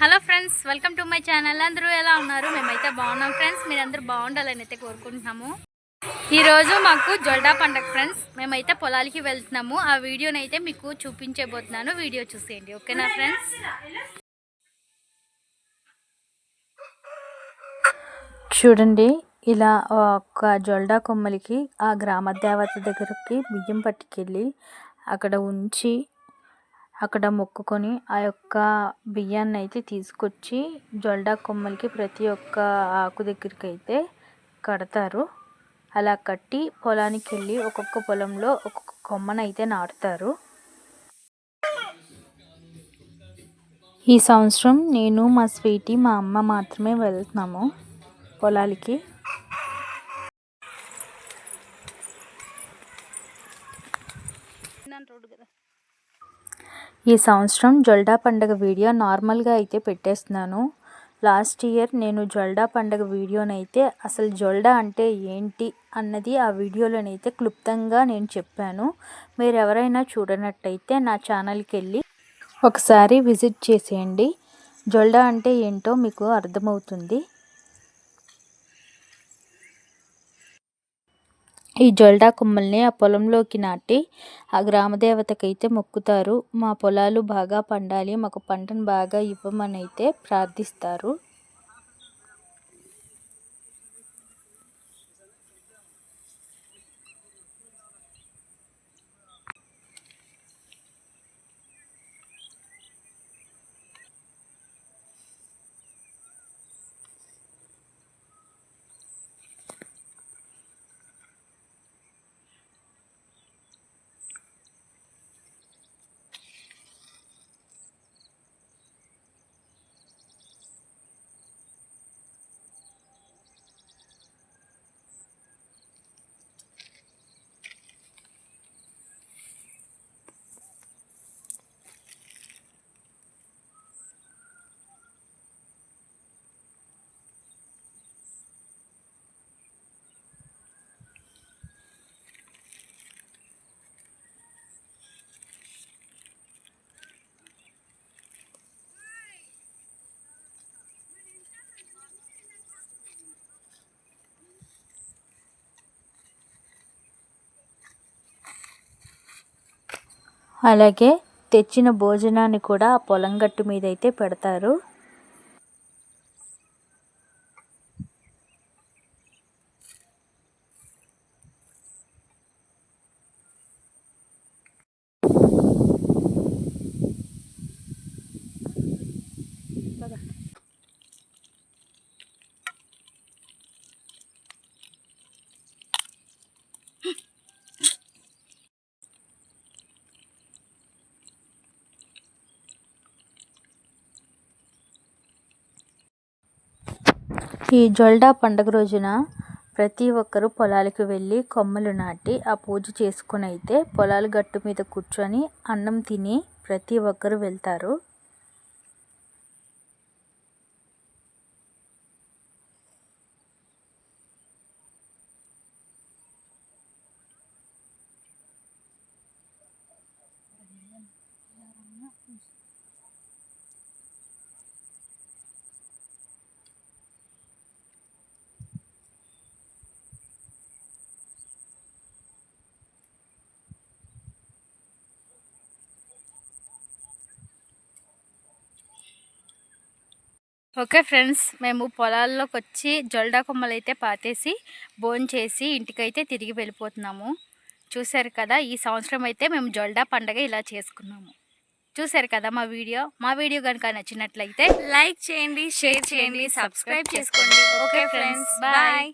Hello friends welcome to my channel. అందరూ ఎలా ఉన్నారు? మేమైతే బాగున్నాం ఫ్రెండ్స్. మీరందరూ బాగుండాలని అయితే కోరుకుంటున్నాము. ఈరోజు మాకు జొల్డా పండగ ఫ్రెండ్స్. మేమైతే పొలాలకి వెళ్తున్నాము. ఆ వీడియోని అయితే మీకు చూపించబోతున్నాను. వీడియో చూసేయండి. ఓకేనా ఫ్రెండ్స్? చూడండి ఇలా ఒక జొల్డా కొమ్మలికి ఆ గ్రామ దేవత దగ్గరికి బియ్యం పట్టుకెళ్ళి అక్కడ ఉంచి అక్కడ మొక్కుకొని ఆ యొక్క బియ్యాన్ని అయితే తీసుకొచ్చి జొల్డా కొమ్మలకి ప్రతి ఒక్క ఆకు దగ్గరికి అయితే కడతారు. అలా కట్టి పొలానికి వెళ్ళి ఒక్కొక్క పొలంలో ఒక్కొక్క కొమ్మనైతే నాటుతారు. ఈ సంవత్సరం నేను మా స్వీటీ మా అమ్మ మాత్రమే వెళ్తున్నాము పొలాలకి. ఈ సంవత్సరం జొల్డా పండగ వీడియో నార్మల్గా అయితే పెట్టేస్తున్నాను. లాస్ట్ ఇయర్ నేను జొల్డా పండగ వీడియోనైతే అసలు జొల్డా అంటే ఏంటి అన్నది ఆ వీడియోలోనైతే క్లుప్తంగా నేను చెప్పాను. మీరు ఎవరైనా చూడనట్టయితే నా ఛానల్కి వెళ్ళి ఒకసారి విజిట్ చేసేయండి. జొల్డా అంటే ఏంటో మీకు అర్థమవుతుంది. ఈ జొల్డా కొమ్మల్ని ఆ పొలంలోకి నాటి ఆ గ్రామదేవతకైతే మొక్కుతారు. మా పొలాలు బాగా పండాలి మాకు పంటను బాగా ఇవ్వమని అయితే ప్రార్థిస్తారు. అలాగే తెచ్చిన భోజనాన్ని కూడా ఆ పొలం గట్టు మీద అయితే పెడతారు. ఈ జొల్డా పండుగ రోజున ప్రతి ఒక్కరూ పొలాలకు వెళ్ళి కొమ్మలు నాటి ఆ పూజ చేసుకుని అయితే పొలాల గట్టు మీద కూర్చొని అన్నం తిని ప్రతి ఒక్కరు వెళ్తారు. ఓకే ఫ్రెండ్స్ మేము పొలాల్లోకి వచ్చి జొల్డా కొమ్మలు అయితే పాతేసి బోన్ చేసి ఇంటికైతే తిరిగి వెళ్ళిపోతున్నాము. చూశారు కదా ఈ సంవత్సరం అయితే మేము జొల్డా పండగ ఇలా చేసుకున్నాము. చూశారు కదా మా వీడియో? మా వీడియో కనుక నచ్చినట్లయితే లైక్ చేయండి షేర్ చేయండి సబ్స్క్రైబ్ చేసుకోండి. Okay friends bye.